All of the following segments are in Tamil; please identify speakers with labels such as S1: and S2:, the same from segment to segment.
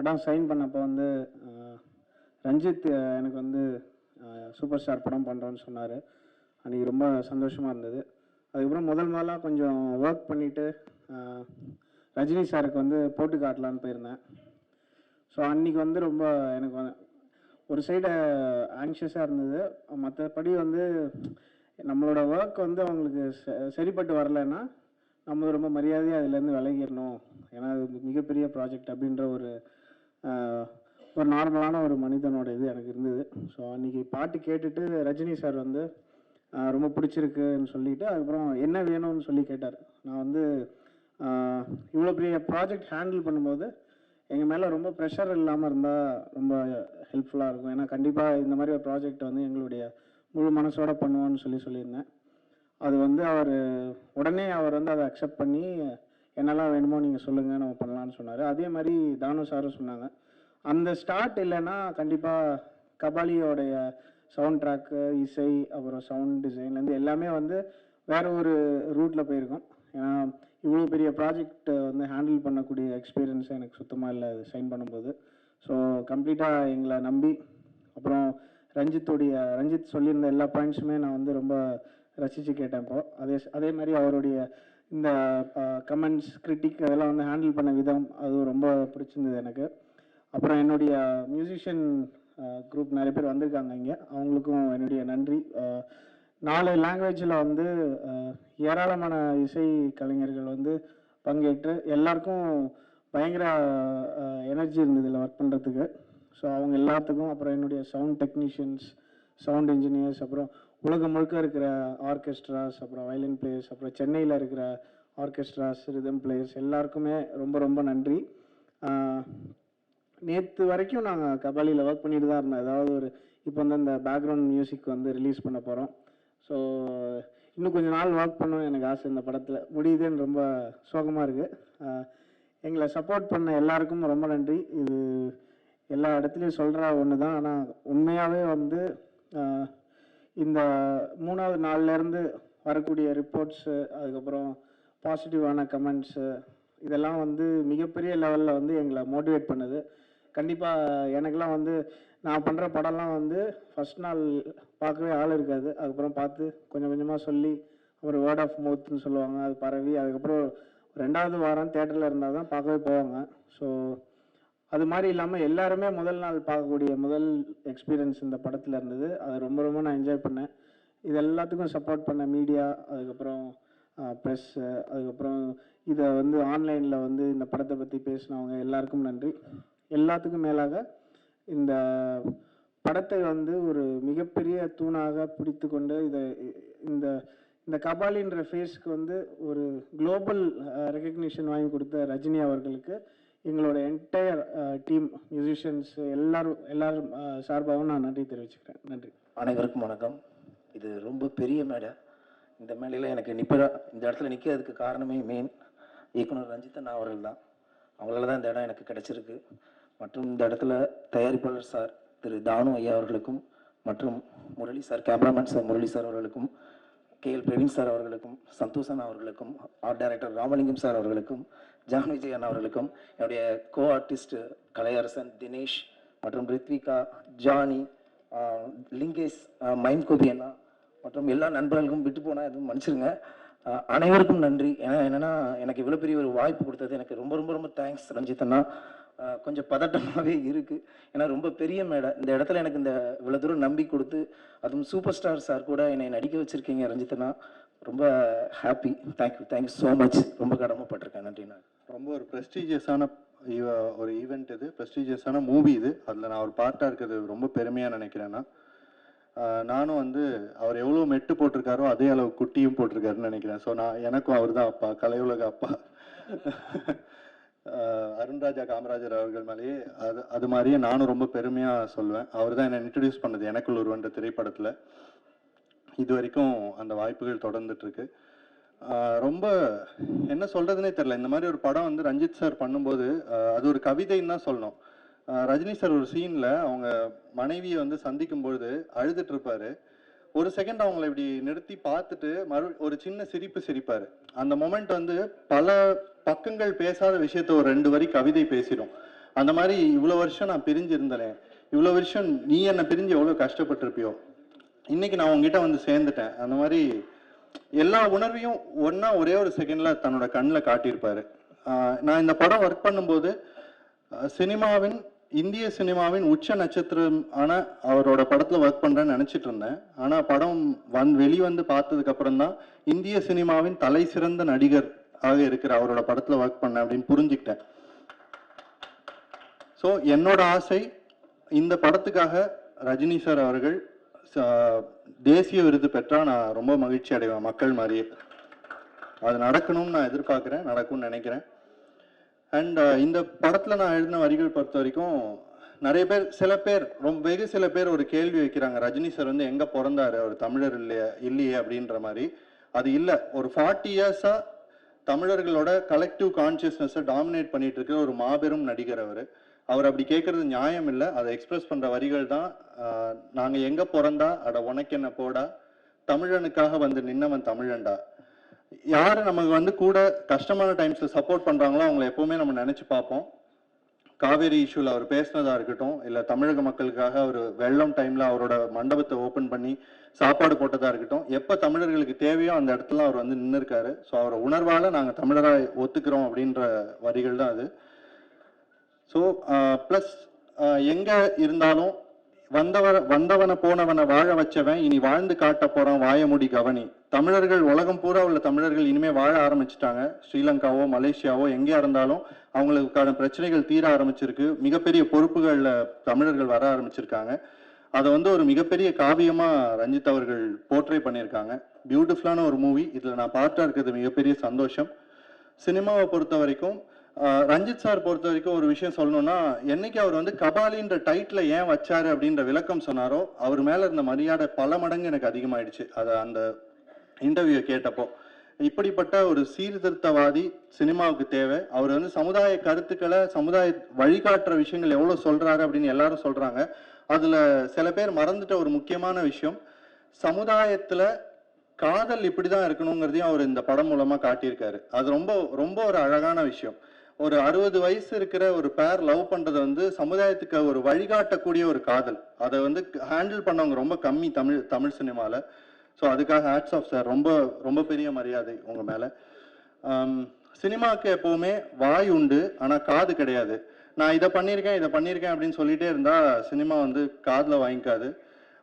S1: படம் சைன் பண்ணப்போ வந்து ரஞ்சித் எனக்கு வந்து சூப்பர் ஸ்டார் படம் பண்ணுறோன்னு சொன்னார். அன்றைக்கி ரொம்ப சந்தோஷமாக இருந்தது. அதுக்கப்புறம் முதல் முதலாக கொஞ்சம் ஒர்க் பண்ணிவிட்டு ரஜினி சாருக்கு வந்து போட்டு காட்டலான்னு போயிருந்தேன். ஸோ அன்றைக்கி வந்து ரொம்ப எனக்கு வந்து ஒரு சைடு ஆங்ஷியஸாக இருந்தது. மற்றபடி வந்து நம்மளோட ஒர்க் வந்து அவங்களுக்கு சரிப்பட்டு வரலைன்னா நம்ம ரொம்ப மரியாதையாக அதுலேருந்து விலகிடணும். ஏன்னா அது மிகப்பெரிய ப்ராஜெக்ட் அப்படின்ற ஒரு ஒரு நார்மலான ஒரு மனிதனோட இது எனக்கு இருந்தது. ஸோ அன்றைக்கி பாட்டு கேட்டுட்டு ரஜினி சார் வந்து ரொம்ப பிடிச்சிருக்குன்னு சொல்லிவிட்டு அதுக்கப்புறம் என்ன வேணும்னு சொல்லி கேட்டார். நான் வந்து இவ்வளோ பெரிய ப்ராஜெக்ட் ஹேண்டில் பண்ணும்போது எங்கள் மேலே ரொம்ப ப்ரெஷர் இல்லாமல் இருந்தால் ரொம்ப ஹெல்ப்ஃபுல்லாக இருக்கும். ஏன்னா கண்டிப்பாக இந்த மாதிரி ஒரு ப்ராஜெக்ட் வந்து எங்களுடைய முழு மனசோட பண்ணுவோன்னு சொல்லி சொல்லியிருந்தேன். அது வந்து அவர் உடனே அவர் வந்து அதை அக்செப்ட் பண்ணி என்னெல்லாம் வேணுமோ நீங்கள் சொல்லுங்கள் நம்ம பண்ணலாம்னு சொன்னார். அதே மாதிரி தானு சாரும் சொன்னாங்க. அந்த ஸ்டார்ட் இல்லைன்னா கண்டிப்பாக கபாலியோடைய சவுண்ட் ட்ராக்கு இசை அப்புறம் சவுண்ட் டிசைன்லேருந்து எல்லாமே வந்து வேற ஒரு ரூட்டில் போயிருக்கோம். ஏன்னா இவ்வளோ பெரிய ப்ராஜெக்ட் வந்து ஹேண்டில் பண்ணக்கூடிய எக்ஸ்பீரியன்ஸ் எனக்கு சுத்தமாக இல்லை அது சைன் பண்ணும்போது. ஸோ கம்ப்ளீட்டாக எங்களை நம்பி அப்புறம் ரஞ்சித்துடைய ரஞ்சித் சொல்லியிருந்த எல்லா பாயிண்ட்ஸுமே நான் வந்து ரொம்ப ரசித்து கேட்டேன் இப்போ. அதே அதே மாதிரி அவருடைய இந்த கமெண்ட்ஸ் கிரிட்டிக் அதெல்லாம் வந்து ஹேண்டில் பண்ண விதம் அது ரொம்ப பிடிச்சிருந்தது எனக்கு. அப்புறம் என்னுடைய மியூசிஷியன் குரூப் நிறைய பேர் வந்திருக்காங்க இங்கே. அவங்களுக்கும் என்னுடைய நன்றி. நாலு லாங்குவேஜில் வந்து ஏராளமான இசை கலைஞர்கள் வந்து பங்கேற்று எல்லாருக்கும் பயங்கர எனர்ஜி இருந்தது இதில் ஒர்க் பண்ணுறதுக்கு ஸோ அவங்க எல்லாத்துக்கும் அப்புறம் என்னுடைய சவுண்ட் டெக்னீஷியன்ஸ் சவுண்ட் இன்ஜினியர்ஸ் அப்புறம் உலகம் முழுக்க இருக்கிற ஆர்கெஸ்ட்ராஸ் அப்புறம் வயலின் பிளேயர்ஸ் அப்புறம் சென்னையில் இருக்கிற ஆர்கெஸ்ட்ராஸ் ரிதம் பிளேயர்ஸ் எல்லாருக்குமே ரொம்ப ரொம்ப நன்றி. நேற்று வரைக்கும் நாங்கள் கபாலியில் ஒர்க் பண்ணிட்டு தான் இருந்தோம். ஏதாவது ஒரு இப்போ வந்து இந்த பேக்ரவுண்ட் மியூசிக் வந்து ரிலீஸ் பண்ண போகிறோம் ஸோ இன்னும் கொஞ்ச நாள் ஒர்க் பண்ணணும் எனக்கு ஆசை இந்த படத்தில். முடியுதுன்னு ரொம்ப சோகமாக இருக்குது எங்களை சப்போர்ட் பண்ண எல்லாருக்கும் ரொம்ப நன்றி. இது எல்லா இடத்துலையும் சொல்கிற ஒன்று தான் ஆனால் உண்மையாகவே வந்து இந்த மூணாவது நாள்லேருந்து வரக்கூடிய ரிப்போர்ட்ஸு அதுக்கப்புறம் பாசிட்டிவான கமெண்ட்ஸு இதெல்லாம் வந்து மிகப்பெரிய லெவலில் வந்து எங்களை மோட்டிவேட் பண்ணுது. கண்டிப்பாக எனக்கெல்லாம் வந்து நான் பண்ணுற படம்லாம் வந்து ஃபர்ஸ்ட் நாள் பார்க்கவே ஆள் இருக்காது. அதுக்கப்புறம் பார்த்து கொஞ்சம் கொஞ்சமாக சொல்லி அப்புறம் வேர்ட் ஆஃப் மவுத்னு சொல்லுவாங்க அது பரவி அதுக்கப்புறம் ரெண்டாவது வாரம் தேட்டரில் இருந்தால் தான் பார்க்கவே போவாங்க. ஸோ அது மாதிரி இல்லாமல் எல்லாருமே முதல் நாள் பார்க்கக்கூடிய முதல் எக்ஸ்பீரியன்ஸ் இந்த படத்தில் இருந்தது. அது ரொம்ப ரொம்ப நான் என்ஜாய் பண்ணேன். இது எல்லாத்துக்கும் சப்போர்ட் பண்ண மீடியா அதுக்கப்புறம் ப்ரெஸ்ஸு அதுக்கப்புறம் இதை வந்து ஆன்லைனில் வந்து இந்த படத்தை பற்றி பேசினவங்க எல்லாருக்கும் நன்றி. எல்லாத்துக்கும் மேலாக இந்த படத்தை வந்து ஒரு மிகப்பெரிய தூணாக பிடித்து கொண்டு இதை இந்த இந்த கபாலின்ற ஃபேஸ்க்கு வந்து ஒரு குளோபல் ரெக்கக்னிஷன் வாங்கி கொடுத்த ரஜினி அவர்களுக்கு எங்களோட என்டையர் டீம் மியூசிஷியன்ஸ் எல்லாரும் எல்லாரும் சார்பாகவும் நான் நன்றி தெரிவிச்சுக்கிறேன். நன்றி.
S2: அனைவருக்கும் வணக்கம். இது ரொம்ப பெரிய மேடை. இந்த மேடையில் எனக்கு நிற்பதா இந்த இடத்துல நிற்கிறதுக்கு காரணமே மெயின் இயக்குனர் ரஞ்சித்தன் அவர்கள் தான். அவங்களால தான் இந்த இடம் எனக்கு கிடைச்சிருக்கு. மற்றும் இந்த இடத்துல தயாரிப்பாளர் சார் திரு தானு ஐயா அவர்களுக்கும் மற்றும் Murali sir cameraman sir Murali sir அவர்களுக்கும் கே எல் பிரவீன் சார் அவர்களுக்கும் சந்தோஷன் அவர்களுக்கும் ஆர்ட் டைரக்டர் ராமலிங்கம் சார் அவர்களுக்கும் ஜான் விஜயன் அவர்களுக்கும் என்னுடைய கோ ஆர்டிஸ்ட் கலையரசன் தினேஷ் மற்றும் ரித்விகா ஜானி லிங்கேஷ் ஆஹ் மைம் கோபி அண்ணா மற்றும் எல்லா நண்பர்களுக்கும் விட்டு போனால் எதுவும் மன்னிச்சிருங்க. அனைவருக்கும் நன்றி. ஏன்னா என்னன்னா எனக்கு இவ்வளோ பெரிய ஒரு வாய்ப்பு கொடுத்தது. எனக்கு ரொம்ப ரொம்ப ரொம்ப தேங்க்ஸ் ரஞ்சித் அண்ணா. கொஞ்சம் பதட்டமாகவே இருக்குது ஏன்னா ரொம்ப பெரிய மேடை. இந்த இடத்துல எனக்கு இந்த இவ்வளோ தூரம் நம்பி கொடுத்து அதுவும் சூப்பர் ஸ்டார் சார் கூட என்னை நடிக்க வச்சுருக்கீங்க ரஞ்சித் அண்ணா. ரொம்ப happy thank you thank you so much ரொம்ப கடமைப்பட்டிருக்கேன் நன்றி நான்
S3: ரொம்ப ஒரு ப்ரெஸ்டீஜியஸான ஒரு ஈவெண்ட் இது. ப்ரெஸ்டீஜியஸான மூவி இது. அதில் நான் ஒரு பார்ட்டாக இருக்கிறது ரொம்ப பெருமையாக நினைக்கிறேன்னா நானும் வந்து அவர் எவ்வளோ மெட்டு போட்டிருக்காரோ அதே அளவு குட்டியும் போட்டிருக்காருன்னு நினைக்கிறேன். ஸோ நான் எனக்கும் அவர் தான் அப்பா. கலையுலக அப்பா. அருண்ராஜா காமராஜர் அவர்கள் மேலேயே அது அது மாதிரியே நானும் ரொம்ப பெருமையாக சொல்லுவேன் அவர் தான் என்னை இன்ட்ரடியூஸ் பண்ணது. எனக்குள் ஒருவன்ற திரைப்படத்தில். இது வரைக்கும் அந்த வாய்ப்புகள் தொடர்ந்துட்டுருக்கு ரொம்ப என்ன சொல்றதுனே தெரில இந்த மாதிரி ஒரு படம் வந்து ரஞ்சித் சார் பண்ணும்போது அது ஒரு கவிதைன்னு தான் சொல்லணும். ரஜினி சார் ஒரு சீன்ல அவங்க மனைவியை வந்து சந்திக்கும் பொழுது அழுதுட்டு இருப்பாரு. ஒரு செகண்ட் அவங்கள இப்படி நிறுத்தி பார்த்துட்டு மறு ஒரு சின்ன சிரிப்பு சிரிப்பாரு. அந்த மொமெண்ட் வந்து பல பக்கங்கள் பேசாத விஷயத்த ஒரு ரெண்டு வரி கவிதை பேசிடும். அந்த மாதிரி இவ்வளோ வருஷம் நான் பிரிஞ்சிருந்தேன் இவ்வளோ வருஷம் நீ என்னை பிரிஞ்சு எவ்வளோ கஷ்டப்பட்டிருப்பியோ இன்னைக்கு நான் உங்ககிட்ட வந்து சேர்ந்துட்டேன். அந்த மாதிரி எல்லா உணர்வையும் ஒன்றா ஒரே ஒரு செகண்ட்ல தன்னோட கண்ணில் காட்டியிருப்பாரு. நான் இந்த படம் ஒர்க் பண்ணும்போது சினிமாவின் இந்திய சினிமாவின் உச்ச நட்சத்திரம் ஆன அவரோட படத்தில் ஒர்க் பண்ணுறேன்னு நினச்சிட்டு இருந்தேன். ஆனால் படம் வந் வெளிவந்து பார்த்ததுக்கப்புறம் தான் இந்திய சினிமாவின் தலை சிறந்த நடிகர் ஆக இருக்கிற அவரோட படத்தில் ஒர்க் பண்ணேன் அப்படின்னு புரிஞ்சுக்கிட்டேன். ஸோ என்னோட ஆசை இந்த படத்துக்காக ரஜினி சார் அவர்கள் தேசிய விருது பெற்றால் நான் ரொம்ப மகிழ்ச்சி அடைவேன் மக்கள் மாதிரியே. அது நடக்கணும்னு நான் எதிர்பார்க்குறேன் நடக்கும்னு நினைக்கிறேன். அண்ட் இந்த படத்தில் நான் எழுதின வரிகள் பொறுத்த வரைக்கும் நிறைய பேர் சில பேர் ரொம்ப வெகு சில பேர் ஒரு கேள்வி வைக்கிறாங்க. ரஜினி சார் வந்து எங்கே பிறந்தாரு? அவர் தமிழர் இல்லையா இல்லையே அப்படின்ற மாதிரி. அது இல்லை. ஒரு ஃபார்ட்டி இயர்ஸாக தமிழர்களோட கலெக்டிவ் கான்சியஸ்னஸை டாமினேட் பண்ணிட்டு இருக்கிற ஒரு மாபெரும் நடிகர் அவர். அவர் அப்படி கேட்கறது நியாயம் இல்லை. அதை எக்ஸ்பிரஸ் பண்ற வரிகள் தான் நாங்கள் நாங்க எங்க பிறந்தா அட உனக்கு என்ன போடா? தமிழனுக்காக வந்து நின்னவன் தமிழன்டா? யார் நமக்கு வந்து கூட கஷ்டமான டைம்ஸ்ல சப்போர்ட் பண்றாங்களோ அவங்கள எப்பவுமே நம்ம நினைச்சு பார்ப்போம். காவேரி இஷ்யூல அவர் பேசினதா இருக்கட்டும் இல்ல தமிழக மக்களுக்காக அவர் வெள்ளம் டைம்ல அவரோட மண்டபத்தை ஓபன் பண்ணி சாப்பாடு போட்டதா இருக்கட்டும் எப்ப தமிழர்களுக்கு தேவையோ அந்த இடத்துல அவர் வந்து நின்று இருக்காரு ஸோ அவரை உணர்வால நாங்க தமிழரா ஒத்துக்கிறோம் அப்படின்ற வரிகள் தான் அது. ஸோ ப்ளஸ் எங்கே இருந்தாலும் வந்தவர வந்தவனை போனவனை வாழ வச்சவன் இனி வாழ்ந்து காட்ட போகிறான் வாயமுடி கவனி. தமிழர்கள் உலகம் பூரா உள்ள தமிழர்கள் இனிமேல் வாழ ஆரம்பிச்சிட்டாங்க. ஸ்ரீலங்காவோ மலேசியாவோ எங்கேயா இருந்தாலும் அவங்களுக்கான பிரச்சனைகள் தீர ஆரம்பிச்சிருக்கு. மிகப்பெரிய பொறுப்புகளில் தமிழர்கள் வர ஆரம்பிச்சிருக்காங்க. அதை வந்து ஒரு மிகப்பெரிய காவியமாக ரஞ்சித் அவர்கள் போர்ட்ரே பண்ணியிருக்காங்க. பியூட்டிஃபுல்லான ஒரு மூவி. இதில் நான் பார்ட்டா இருக்கிறது மிகப்பெரிய சந்தோஷம். சினிமாவை பொறுத்த வரைக்கும் ரஞ்சித் சார் பொறுத்த வரைக்கும் ஒரு விஷயம் சொல்லணும்னா என்னைக்கு அவர் வந்து கபாலின்ற டைட்டில் ஏன் வச்சாரு அப்படின்ற விளக்கம் சொன்னாரோ அவர் மேலே இருந்த மரியாதை பல மடங்கு எனக்கு அதிகமாயிடுச்சு. அதை அந்த இன்டர்வியூ கேட்டப்போ. இப்படிப்பட்ட ஒரு சீர்திருத்தவாதி சினிமாவுக்கு தேவை. அவர் வந்து சமுதாய கருத்துக்களை சமுதாய வழிகாட்டுற விஷயங்கள் எவ்வளோ சொல்கிறாரு அப்படின்னு எல்லாரும் சொல்கிறாங்க அதில் சில பேர் மறந்துட்ட ஒரு முக்கியமான விஷயம் சமுதாயத்தில் காதல் இப்படி தான் இருக்கணுங்கிறதையும் அவர் இந்த படம் மூலமாக காட்டியிருக்காரு. அது ரொம்ப ரொம்ப ஒரு அழகான விஷயம். ஒரு அறுபது வயசு இருக்கிற ஒரு பேர் லவ் பண்றது வந்து சமுதாயத்துக்கு ஒரு வழிகாட்டக்கூடிய ஒரு காதல். அதை வந்து ஹேண்டில் பண்ணவங்க ரொம்ப கம்மி தமிழ் தமிழ் சினிமாவில் ஸோ அதுக்காக ஹேட்ஸ் ஆஃப் சார் ரொம்ப ரொம்ப பெரிய மரியாதை உங்க மேல. சினிமாவுக்கு எப்போவுமே எப்பவுமே வாய் உண்டு ஆனால் காது கிடையாது. நான் இதை பண்ணியிருக்கேன் இதை பண்ணியிருக்கேன் அப்படின்னு சொல்லிட்டே இருந்தா சினிமா வந்து காதில் வாங்கிக்காது.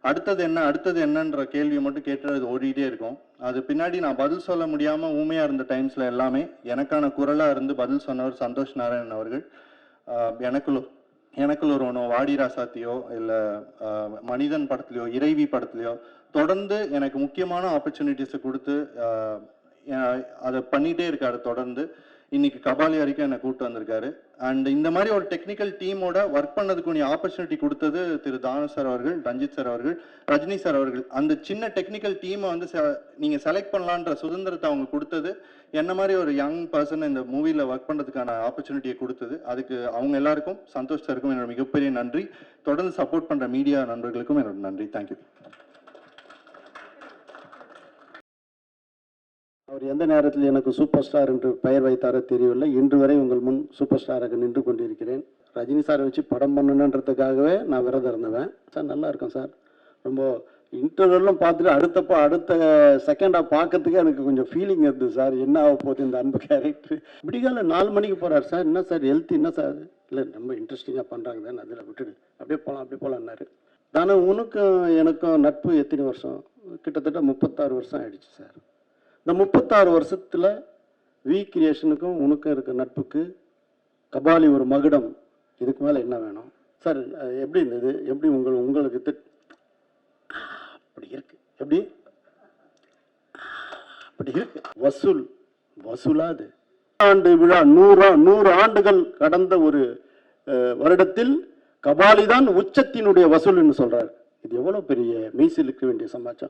S3: அடுத்தது என்ன அடுத்தது என்னன்ற கேள்வியை மட்டும் கேட்டு அது ஓடிட்டே இருக்கும். அது பின்னாடி நான் பதில் சொல்ல முடியாம ஊமையா இருந்த டைம்ஸ்ல எல்லாமே எனக்கான குரலா இருந்து பதில் சொன்னவர் சந்தோஷ் நாராயணன் அவர்கள். எனக்குள்ள எனக்குள்ள ஒரு வாடி ராசாத்தியோ இல்லை மனிதன் படத்துலையோ இறைவி படத்துலையோ தொடர்ந்து எனக்கு முக்கியமான ஆப்பர்ச்சுனிட்டிஸை கொடுத்து அதை பண்ணிட்டே இருக்காரு தொடர்ந்து. இன்னைக்கு கபாலி வரைக்கும் என்னை கூப்பிட்டு வந்திருக்காரு. அண்ட் இந்த மாதிரி ஒரு டெக்னிக்கல் டீமோட ஒர்க் பண்ணதுக்குரிய ஆப்பர்ச்சுனிட்டி கொடுத்தது திரு தானு சார் அவர்கள் ரஞ்சித் சார் அவர்கள் ரஜினி சார் அவர்கள். அந்த சின்ன டெக்னிக்கல் டீமை வந்து நீங்கள் செலக்ட் பண்ணலான்ற சுதந்திரத்தை அவங்க கொடுத்தது. என்ன மாதிரி ஒரு யங் பர்சன் இந்த மூவியில் ஒர்க் பண்ணுறதுக்கான ஆப்பர்ச்சுனிட்டியை கொடுத்தது. அதுக்கு அவங்க எல்லாருக்கும் சந்தோஷ் சாருக்கும் என்னோட மிகப்பெரிய நன்றி. தொடர்ந்து சப்போர்ட் பண்ணுற மீடியா நண்பர்களுக்கும் என்னோட நன்றி. தேங்க்யூ
S4: அவர் எந்த நேரத்தில் எனக்கு சூப்பர் ஸ்டார் என்று பெயர் வைத்தாரோ தெரியவில்லை. இன்று வரை உங்கள் முன் சூப்பர் ஸ்டாராக நின்று கொண்டிருக்கிறேன். ரஜினி சாரை வச்சு படம் பண்ணணுன்றதுக்காகவே நான் விரதம் இருந்தவன். சார் நல்லா இருக்கும் சார். ரொம்ப இன்டர்வெல்லாம் பார்த்துட்டு அடுத்தப்போ அடுத்த செகண்டாக பார்க்கறதுக்கு எனக்கு கொஞ்சம் ஃபீலிங் இருந்தது சார். என்ன ஆக போகுது இந்த அன்பு கேரக்டர் விடிகால நாலு மணிக்கு போகிறார் சார். என்ன சார் ஹெல்த் என்ன சார்? இல்லை ரொம்ப இன்ட்ரெஸ்டிங்காக பண்ணுறாங்க தானே அதில் விட்டுடு. அப்படியே போகலாம் அப்படியே போகலான்னாரு தானே உனக்கும் எனக்கும் நட்பு எத்தனை வருஷம்? கிட்டத்தட்ட முப்பத்தாறு வருஷம் ஆயிடுச்சு சார். இந்த முப்பத்தாறு வருஷத்தில் வி கிரியேஷனுக்கும் உனக்கும் இருக்க நட்புக்கு கபாலி ஒரு மகுடம். இதுக்கு மேலே என்ன வேணும்? சார் அது எப்படி இருந்தது எப்படி உங்கள் உங்களுக்கு திட்- அப்படி இருக்கு. எப்படி? அப்படி இருக்கு. வசூல் வசூலாது ஆண்டு விழா நூறா நூறு ஆண்டுகள் கடந்த ஒரு வருடத்தில் கபாலி தான் உச்சத்தினுடைய வசூல்னு சொல்றாரு. இது எவ்வளவு பெரிய மீசிலுக்கு வேண்டிய சமாச்சாரம்?